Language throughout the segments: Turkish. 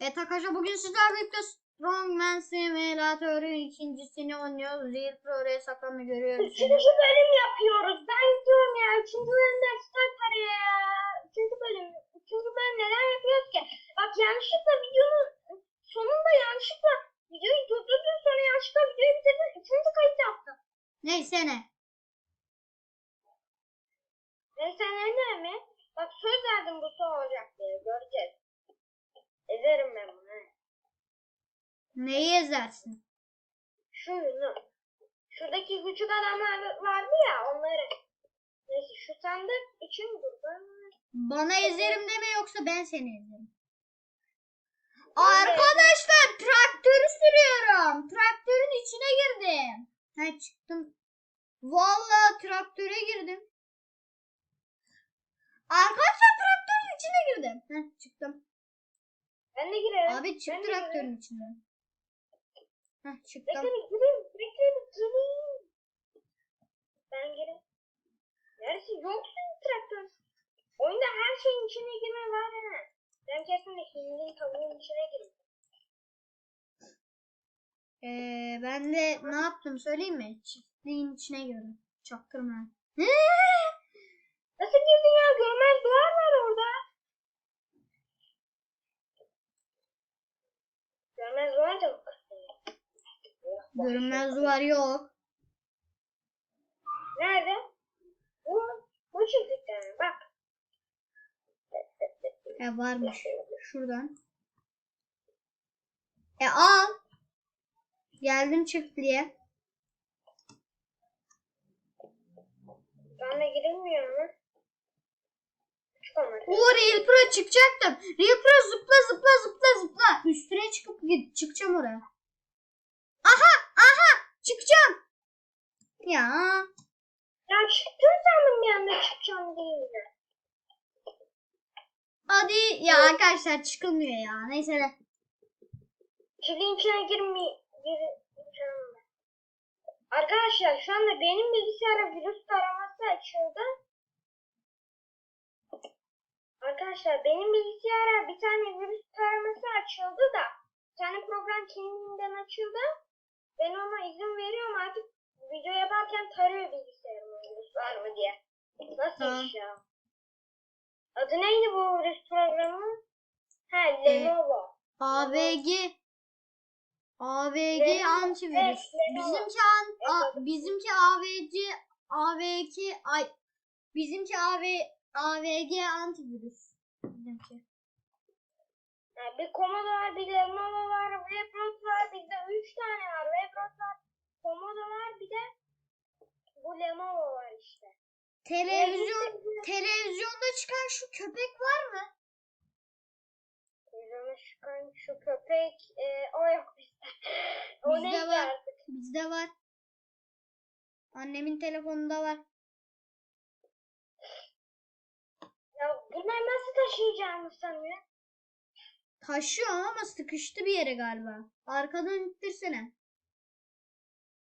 Evet arkadaşlar bugün sizlerle birlikte Strongman Simülatör'ün ikincisini oynuyoruz. Real Pro'ya saklanma görüyoruz. Üçüncü bölüm yapıyoruz. Ben diyorum ya üçüncü bölümde start paraya ya. Üçüncü bölüm. Üçüncü bölüm neden yapıyoruz ki? Bak yanlışlıkla videonun sonunda yanlışlıkla videoyu durdurdun sonra yanlışlıkla videoyu bitirdin. Üçüncü kayıt yaptın. Neyse ne. Neyse ne ne mi? Bak söz verdim bu son olacak diye. Göreceğiz. Ezerim ben bunu. he. Neyi ezersin? Şunu. Şuradaki küçük adamlar vardı ya onları. Neyse şu sandık için burada. Bana ezerim deme yoksa ben seni ezerim. Arkadaşlar traktörü sürüyorum. Traktörün içine girdim. Ha çıktım. Vallahi traktöre girdim. Arkadaşlar traktörün içine girdim. Heh, çıktım. Ben de girerim. Abi çık traktörün içinden. Heh çıktım. bir gireyim. Bekle bir gireyim. Ben gireyim. Neresi yoksun traktör. Oyunda her şeyin içine girme var ha. Ben kesin de tavuğun içine gireyim. Ee, ben de ne yaptım söyleyeyim mi? Çiftliğin içine girdim. Çaktırma. Ne? Nasıl girdin ya? Görmez duvar var orada. Görmez duvar da mı kırdın? Görünmez duvar yok. Nerede? Bu, bu çiftlikte mi? Bak. E varmış. Şuradan. E al. Geldim çiftliğe. Ben de girilmiyor mu? O Real Pro çıkacaktım. Real Pro zıpla zıpla zıpla zıpla. Üstüne çıkıp git, çıkacağım oraya. Aha çıkacağım. Ya Ya çıktın sandım bir anda çıkacağım deyince. hadi ya arkadaşlar çıkılmıyor ya. Neyse. Çiftliğin içine girme, gireceğim ben. Arkadaşlar şu anda benim bilgisayara virüs taraması açıldı. Arkadaşlar benim bilgisayara bir tane virüs taraması açıldı da bir tane program kendinden açıldı. Ben ona izin veriyorum artık video yaparken tarıyor bilgisayarıma virüs var mı diye. Nasıl iş ya? Adı neydi bu virüs programı? Ha Ee, Lenovo. AVG AVG Lenovo, antivirüs. evet. Bizimki an, a- bizimki AVG AVG ay bizimki AV AVG antivirüs. Bizimki. Yani bir Komodo var, bir Lenovo var, Webros var, bir de üç tane var. Webros var, Komodo var, bir de bu Lenovo var işte. Televizyon televizyonda çıkan şu köpek var mı? Televizyona çıkan şu köpek, e, o yok bizde. o Bizde var. artık? Bizde var. Annemin telefonunda var. Ya bunları nasıl taşıyacağımı sanıyor? Taşıyor ama sıkıştı bir yere galiba. Arkadan ittirsene.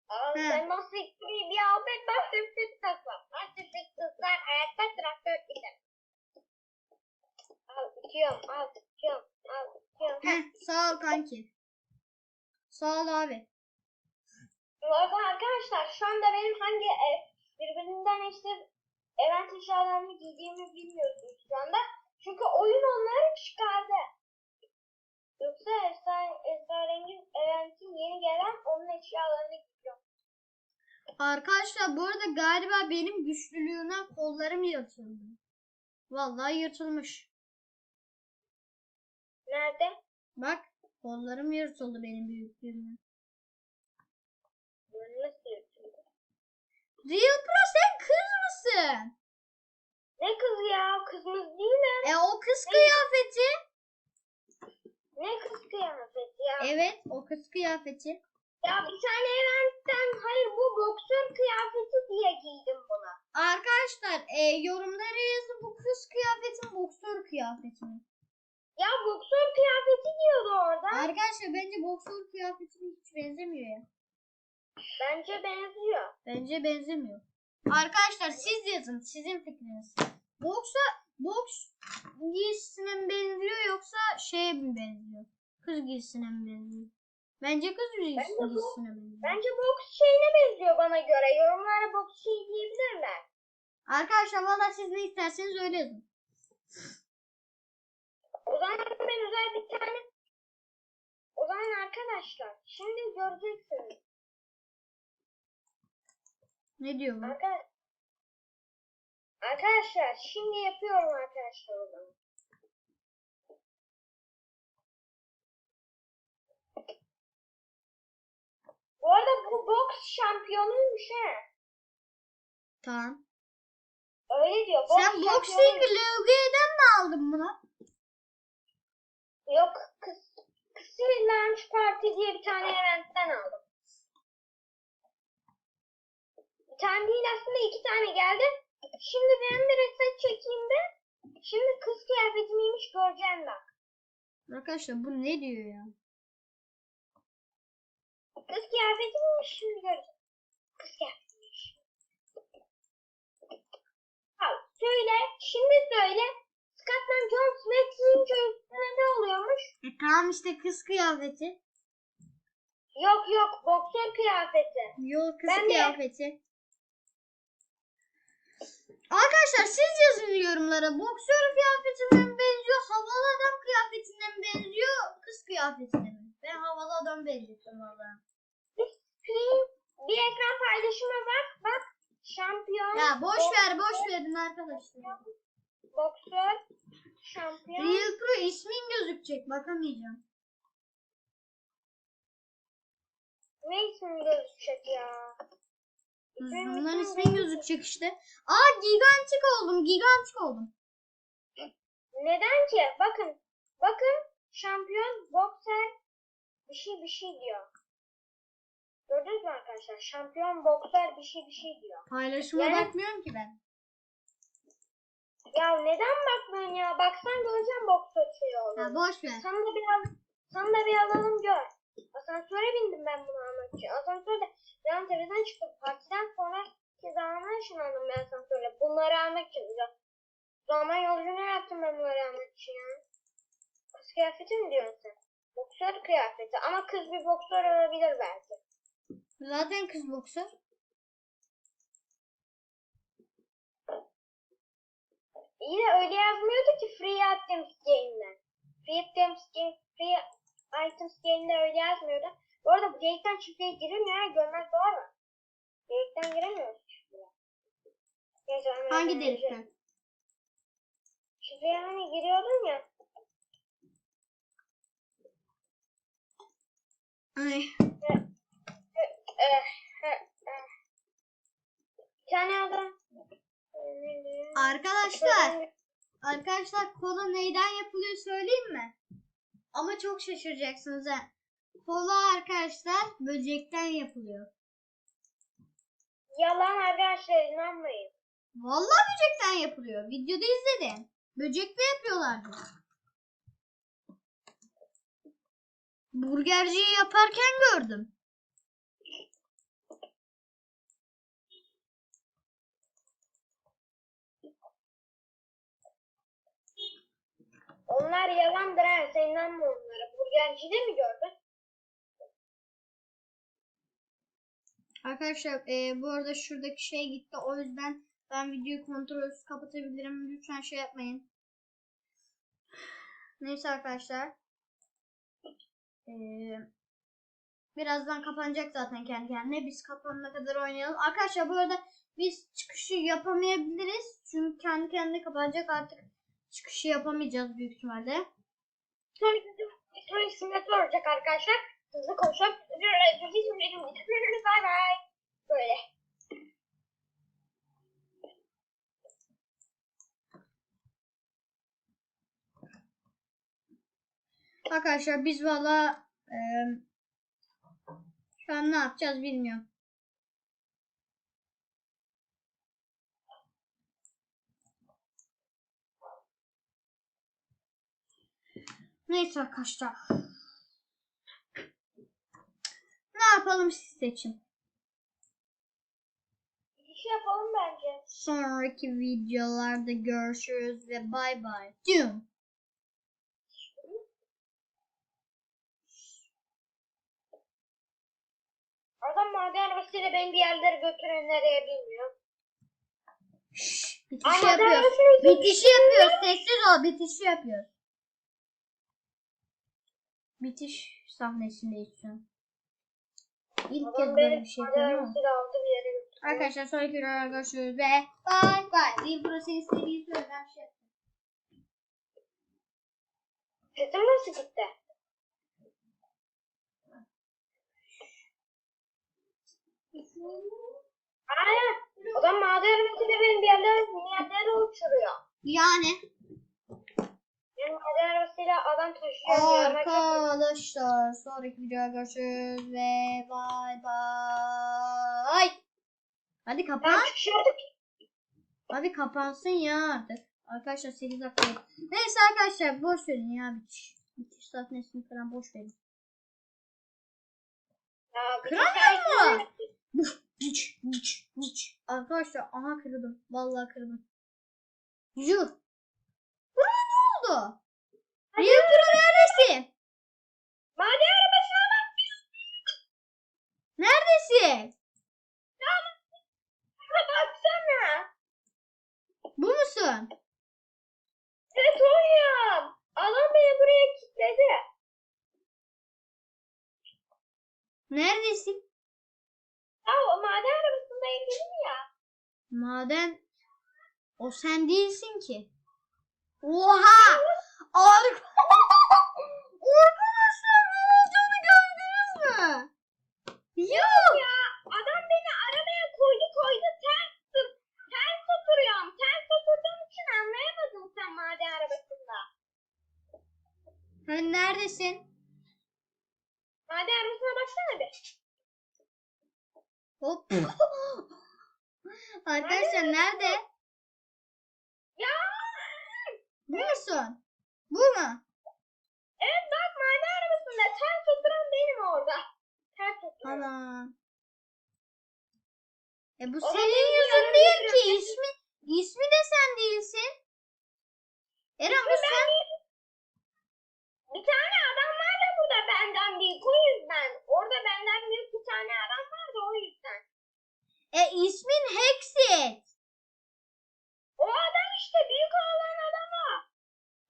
Aa, He. ben nasıl ittireyim ya? Ben nasıl fit? Nasıl fit? Ayakta traktör gider. Al, itiyorum, al, itiyorum, al, itiyorum. Heh, sağ ol kanki. Sağ ol abi. Bu arada arkadaşlar şu anda benim hangi e, birbirinden eşit event eşyalarını giydiğimi bilmiyorsunuz şu anda. Çünkü oyun onları çıkardı. Yoksa Esra, Esrarengin eventin yeni gelen onun eşyalarını giyiyor. Arkadaşlar bu arada galiba benim güçlülüğümden kollarım yırtıldı. Vallahi yırtılmış. Nerede? Bak kollarım yırtıldı benim büyüklüğümden. Nasıl yapıyor? Real Pro sen kız mısın? Ne kız ya? Kızımız değilim. E o kız kıyafeti. Ne kız kıyafeti ya? Evet o kız kıyafeti. Ya bir tane eventten hayır bu boksör kıyafeti diye giydim bunu. Arkadaşlar e, yorumlara yazın bu kız kıyafetin boksör kıyafeti mi? Ya boksör kıyafeti diyordu orada. Arkadaşlar bence boksör kıyafetine hiç benzemiyor ya. Bence benziyor. Bence benzemiyor. Arkadaşlar siz yazın sizin fikriniz. Boksa boks giysisine mi benziyor yoksa şeye mi benziyor? kız giysisine mi benziyor? Bence kız Bence giysisine benziyor. Bence boks şeyine benziyor bana göre. Yorumlara boks şey diyebilirler. Arkadaşlar valla siz ne isterseniz öyle yazın. O zaman ben özel bir tane o zaman arkadaşlar şimdi göreceksiniz. Ne diyor bu? Arka... Arkadaşlar şimdi yapıyorum arkadaşlar o zaman. Bu arada bu boks şampiyonuymuş he. Tamam. Öyle diyor. Boks Sen boxing LG'den mi aldın bunu? Yok kız, Kısır Launch Party diye bir tane eventten aldım. Bir tane değil aslında iki tane geldi. Şimdi ben bir reset çekeyim de. Şimdi kız kıyafeti miymiş göreceğim bak. Arkadaşlar bu ne diyor ya? Kız kıyafeti miymiş şimdi göreceğim. Kız kıyafeti miymiş. Al söyle. Şimdi söyle. Scotland Jones ve Tinge üstüne ne oluyormuş? E tamam işte kız kıyafeti. Yok yok boksör kıyafeti. Yok kız Ben de- kıyafeti. Arkadaşlar siz yazın yorumlara. Boksör kıyafetine mi benziyor? Havalı adam kıyafetine mi benziyor? Kız kıyafetine mi? Ben havalı adam benzettim valla. Bir ekran paylaşıma bak. Bak. Şampiyon. Ya boş ver boş verin arkadaşlar. Boksör. Şampiyon. Real Pro ismin gözükecek bakamayacağım. Ne ismi gözükecek ya? Bunların ismin gözükecek işte. Aa gigantik oldum gigantik oldum. Neden ki? Bakın. Bakın. Şampiyon. Bokser. Bir şey bir şey diyor. Gördünüz mü arkadaşlar? Şampiyon boksör bir şey bir şey diyor. Paylaşıma Yani- bakmıyorum ki ben. Ya neden bakmıyorsun ya? Baksan göreceğim şey Ha, olduğunu. boş ver. Sana da bir al, sana da bir alalım gör. Asansöre bindim ben bunu almak için. Asansörde yan tepeden çıktım. Partiden sonra zaman ışınlandım ben asansörle. Bunları almak için. Ya, Zaman yolculuğunu yaptım ben bunları almak için ya. Kız kıyafeti mi diyorsun sen? Boksör kıyafeti. Ama kız bir boksör olabilir belki. Zaten kız boksör. İyi de öyle yazmıyordu ki free items game'den. Free items game, free items game'de öyle yazmıyordu. Bu arada bu game'den çiftliğe girilmiyor ha görmek doğru. Game'den giremiyoruz çiftliğe. Neyse, hemen Hangi delikten? Çiftliğe hani giriyordun ya. Ay. Bir tane adam. Arkadaşlar. Arkadaşlar kola neyden yapılıyor söyleyeyim mi? Ama çok şaşıracaksınız ha. Kola arkadaşlar böcekten yapılıyor. Yalan arkadaşlar inanmayın. Vallahi böcekten yapılıyor. Videoda izledim. Böcekle yapıyorlardı. Burgerciyi yaparken gördüm. Onlar yalandır ha sen inanma onlara. Burgercide mi gördün? Arkadaşlar e, bu arada şuradaki şey gitti. O yüzden ben videoyu kontrolsüz kapatabilirim. Lütfen şey yapmayın. Neyse arkadaşlar. E, birazdan kapanacak zaten kendi kendine. Biz kapanana kadar oynayalım. Arkadaşlar bu arada biz çıkışı yapamayabiliriz. Çünkü kendi kendine kapanacak artık. Çıkışı yapamayacağız büyük ihtimalle. Sonraki sonraki simülatör olacak arkadaşlar. Hızlı konuşalım. Bay bay. Böyle. Arkadaşlar biz valla e, şu an ne yapacağız bilmiyorum. Neyse arkadaşlar. Ne yapalım siz seçin. İş şey yapalım bence. Sonraki videolarda görüşürüz ve bay bay. Tüm. Adam maden arabasıyla beni bir yerlere götürüyor nereye bilmiyor. Şşş, bitişi Ama yapıyoruz. Bitişi yapıyoruz. Sessiz ol. Bitişi yapıyoruz bitiş sahnesindeyiz. İlk kez böyle bir şey yapıyorum. Arkadaşlar sonraki videolarda görüşürüz ve bay bay. Bir prosesi serisi arkadaşlar. Sesim nasıl gitti? Aynen. O da madenin içinde benim bir yerlere uçuruyor. Yani. Arabasıyla adam taşıyor. Arkadaşlar sonraki videoda görüşürüz ve bye bye. Hadi kapan. Çıkışıyorduk. Hadi kapansın ya artık. Arkadaşlar 8 dakika. Neyse arkadaşlar boş verin ya bitiş. Bitiş sahnesini falan boş verin. Kıramıyor mu? Biç, biç, biç. Arkadaşlar aha kırdım. Vallahi kırdım. Yuh. Oldu? Real Pro neredesin? Maden arabasına bak. Neredesin? Baksana. Bu musun? Evet oyum. Adam beni buraya kilitledi. Neredesin? Ya o maden arabasında dedim ya. Maden o sen değilsin ki. Oha! Ar Arkadaşlar ne olduğunu gördünüz mü? Yok. Ya adam beni arabaya koydu koydu ters tut. Ters oturuyorum. Ters oturduğum için anlayamadın sen maden arabasında. Hani neredesin? Maden arabasına baksana bir. Hop. Arkadaşlar nerede? Ya. Bu musun? Bu mu? Evet bak maden arabasında ters oturan benim orada. Ters oturuyorum. Ana. E bu Ona senin yüzün değil ki. benziyor. İsmi, ismi de sen değilsin. Eren bu sen. değilim. Bir tane adam var da burada benden büyük o yüzden. Orada benden büyük bir tane adam var da o yüzden. E ismin Hexit. O adam işte büyük olan adam o.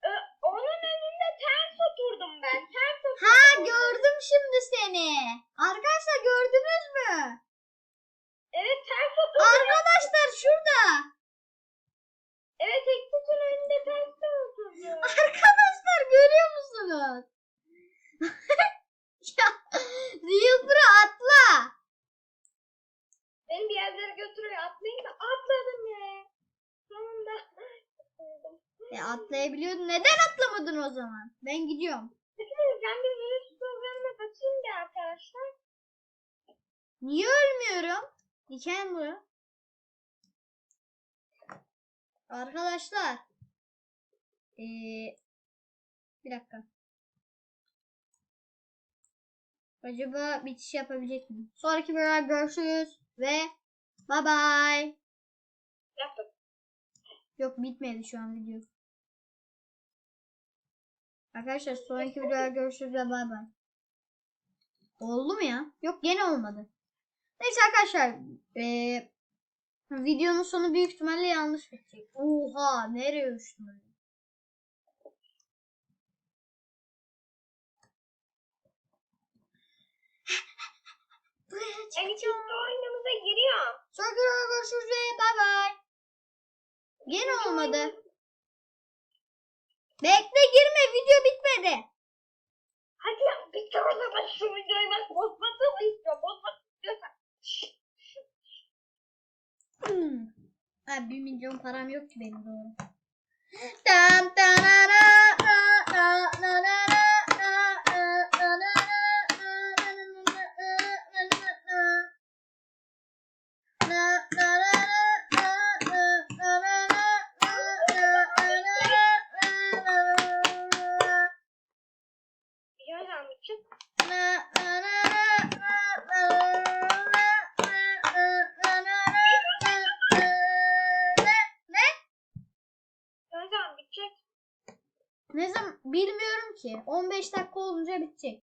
Ö- onun önünde ters oturdum ben. Ters oturdum. Ha şimdi seni. Arkadaşlar gördünüz mü? Evet ters oturdum. Arkadaşlar şurada. evet eksitin önünde ters oturdum. Arkadaşlar görüyor musunuz? ya Real Pro atla. Beni bir yerlere götürüyor. Atlayayım da atladım ya. Sonunda. E atlayabiliyordun. Neden atlamadın o zaman? Ben gidiyorum. Ben bir virüs programına bakayım bir arkadaşlar. Niye ölmüyorum? Diken bu. Arkadaşlar. Ee, bir dakika. Acaba bitiş yapabilecek miyim? Sonraki bölümde görüşürüz ve bye bye. Yaptım. Yok bitmedi şu an video. Arkadaşlar sonraki videoda görüşürüz ve bay bay. Oldu mu ya? Yok gene olmadı. Neyse arkadaşlar. eee, videonun sonu büyük ihtimalle yanlış bitecek. Oha nereye uçtum öyle? Buraya Ben çıkacağım. oyunumuza giriyorum. Sonraki videoda görüşürüz ve bay bay. Gene olmadı. Bekle girme video bitmedi. Hadi ya kere de ben şu videoyu bak bozmasın mı istiyor? Bozmak istiyorsan. Hmm. 1 milyon param yok ki benim doğru. Tam tarara, na, na, na, na, na, na, na, na, na, 100 bitecek.